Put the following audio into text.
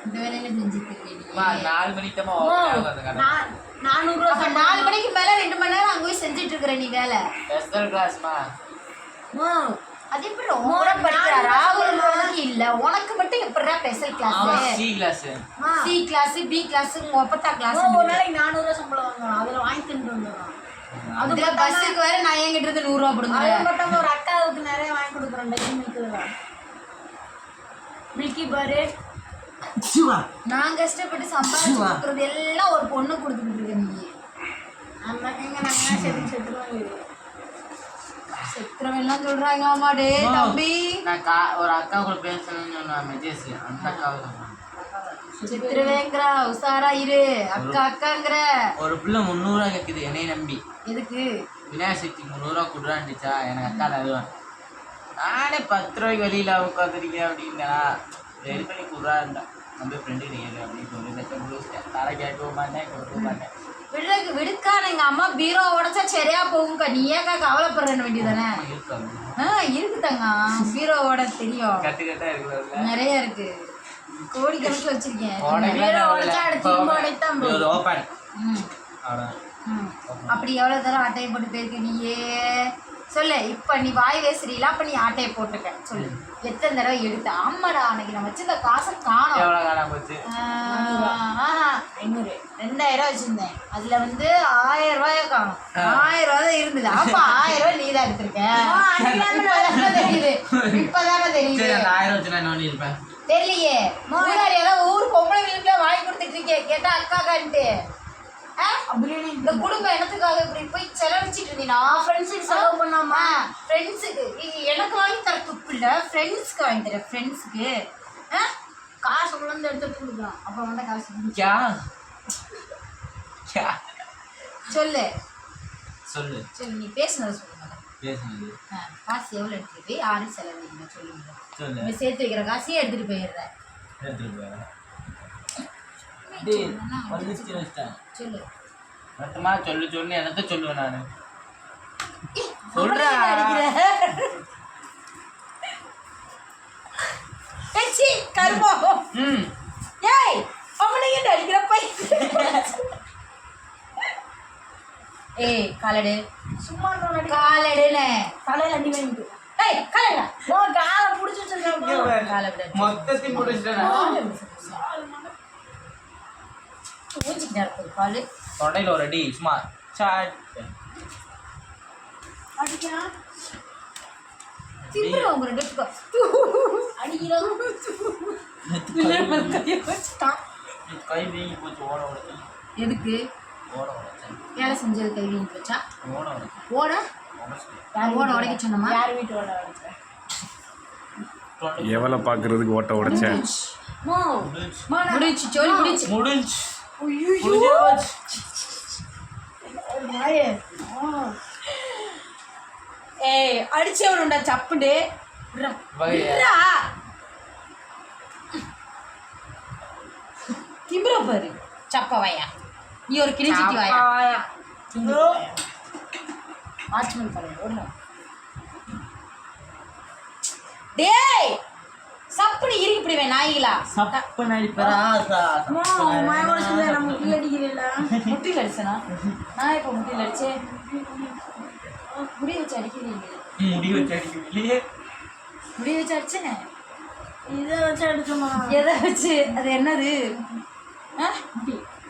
இந்த வேலையில செஞ்சுட்டு நாலு மணிக்கு நானூறுரூவா நாலு மேல ரெண்டு மணி நேரம் அங்க போய் செஞ்சுட்டு இருக்கிற நீ வேலை ஸ்பெஷல் கிளாஸ்மா அது எப்படி இல்ல. உனக்கு மட்டும் எப்படிடா special class C class C class B class ஒப்பத்தா class ஓ, ஒரு நாளைக்கு நானூறுரூவா சம்பளம் வாங்குவோம் அதில் வாங்கி அது அதுல பஸ்ஸுக்கு வேற நான் என்கிட்ட இருந்து நூறு ரூபா அது கொடுக்குறேன் மட்டும் ஒரு அக்காவுக்கு நிறைய வாங்கி மில்க்கு மில்கி பாரு. நான் கஷ்டப்பட்டு சம்பாதிச்சு கொடுக்குறது எல்லாம் ஒரு பொண்ணு கொடுத்துட்டு இருக்க நீ. எங்க செத்து செத்துருவாங்க எல்லாம் சொல்றாங்களாமா டே தம்பி. நான் கா ஒரு அக்கா கூட பேசணும்னு சொன்னேன் மெஜேஸ் அந்த அக்காவை சொன்னேன். செத்துருவேங்கிறா உசாரா இரு. அக்கா அக்காங்கிற. ஒரு பிள்ளை முந்நூறுவா கேட்குது என்னைய நம்பி. எதுக்கு? விநாயகர் சக்தி முந்நூறுவா கொடுறான்டிச்சா எனக்கு அக்கா தருவேன் நானே பத்து ரூபாய்க்கு வெளியில் உட்காந்துருக்கேன் அப்படின்னா ரெடி பண்ணி கொடுறாருந்தா நம்ம ஃப்ரெண்டு நீங்கள் அப்படின்னு சொல்லி லட்சம் கொடுத்துட்டேன் தலை கேட்கவும் மாட்டேன் கொடுக்க மாட்டேன். விடுறதுக்கு விடுக்கான எங்க அம்மா பீரோ உடைச்சா சரியா போகும்க்கா. நீ ஏக்கா கவலைப்படுறேன்னு வேண்டியதானே ஆ இருக்கு தங்க பீரோவோட தெரியும். நிறைய இருக்கு. கோடி கணக்கில் வச்சிருக்கேன். வேற உடைச்சா அடுத்து திரும்ப உடைத்தான் ஒரு ஓப்பன் ம், அவ்வளோ ம். அப்படி எவ்வளவு தரம் ஆட்டையை போட்டு போயிருக்க நீயே. சொல்லு இப்ப நீ வாய் பேசுறீல அப்ப நீ ஆட்டையை போட்டுக்க. சொல்லு. எத்தனை தடவை எடுத்த ஆமாடா அன்னைக்கு நான் வச்சிருந்த காசை காணோம். எவ்வளோ போச்சு? ஐநூறு ரெண்டாயிரம் ரூபாய் வச்சிருந்தேன். அதுல வந்து ஆயிரம் ரூபாய காணும். ஆயிரம் ரூபாய் தான் இருந்தது. அப்ப ஆயிரம் ரூபாய் நீ தான் எடுத்திருக்க. இப்பதானே தெரியுது. இப்பதானே தெரியுது. ஆயிரம் வச்சு நான் இருப்பேன் தெரியலையே. ஊர் பொம்பளை வீட்டுல வாங்கி கொடுத்துட்டு இருக்கே. கேட்டா அக்காக்கான்ட்டு. ஆ? இந்த குடும்பம் என்னத்துக்காக இப்படி போய் செலவழிச்சிட்டு இருந்தீனா ஃப்ரெண்ட்ஸுக்கு செலவு பண்ணாமா ஃப்ரெண்ட்ஸுக்கு எனக்கு வாங்கி தர துப்பு இல்ல. ஃப்ரெண்ட்ஸ்க்கு வாங்கி தரேன் ஃப்ரெண்ட்ஸ்க்கு காசு உழந்து எடுத்து கொடுக்கலாம். அப்புறம் வந்து காசு கொடுத்து- கியா கியா சொல்லு. சொல்லு. சொல்லு நீ பேசுனதை சொல்லுங்க பேசுனது. ஆ, காசு எவ்வளோ எடுத்துருக்கு யாரு செலவழிங்க சொல்லுங்க சொல்லு நம்ம சேர்த்து வைக்கிற காசையே எடுத்துட்டு போயிடுறேன். எடுத்துட்டு வந்துச்சு வச்சிட்டேன். சொல்லு. மொத்தமாக சொல்லு சொல்லு என்னத்த சொல்லுவேன் நான்? சொல்றா. கருமோ. ம். ஏய் அவனையும் ஏய் காலடு. சும்மா நடி காலடுன்னு தலையில அடி வாங்கிட்டு ஏய் காலடா ஓ காலை பிடிச்சி காலை மொத்தத்தையும் இருக்குது காலு தொண்டையில் ஒரு அடி சும்மா சாட் அடிக்கிறான் திம்புற உங்க ரெண்டு கை வீங்கி போச்சு ஓட உடச்சு. எதுக்கு? ஓட உடச்சேன். வேலை செஞ்சது கை வீங்கி போச்சா? ஓட உடச்சேன். ஓட? ஓட உடைக்க சொன்னமா? யார் வீட்டு ஓட அடிக்கிறேன் தொண்டை எவளை பார்க்கறதுக்கு ஓட்ட உடைச்சேன் மோ முடிஞ்சு முடிச்சு சொல்லி முடிச்சு முடிஞ்சு ஐயோ ஏய் அடிச்சவனுண்டா சப்புண்டு. திமிர பாரு. சப்பவையா நீ ஒரு கிழிச்சிட்டி வாயா. வாட்ச்மேன் டேய் சப்புனு நாய்களா சப்பு நடிப்பராசா மோ மயோட சொல்லி நம்ம கீழே அடிக்கிறீல்ல முட்டியில் அடிச்சனா? நான் இப்போ முட்டியில் அடிச்சேன். முடி வச்சு அடிக்கிறீங்க. முடி வச்சு முடி வச்சு அடிச்சேன். இதை வச்சு அடிச்சோமா? எதை வச்சு? அது என்னது?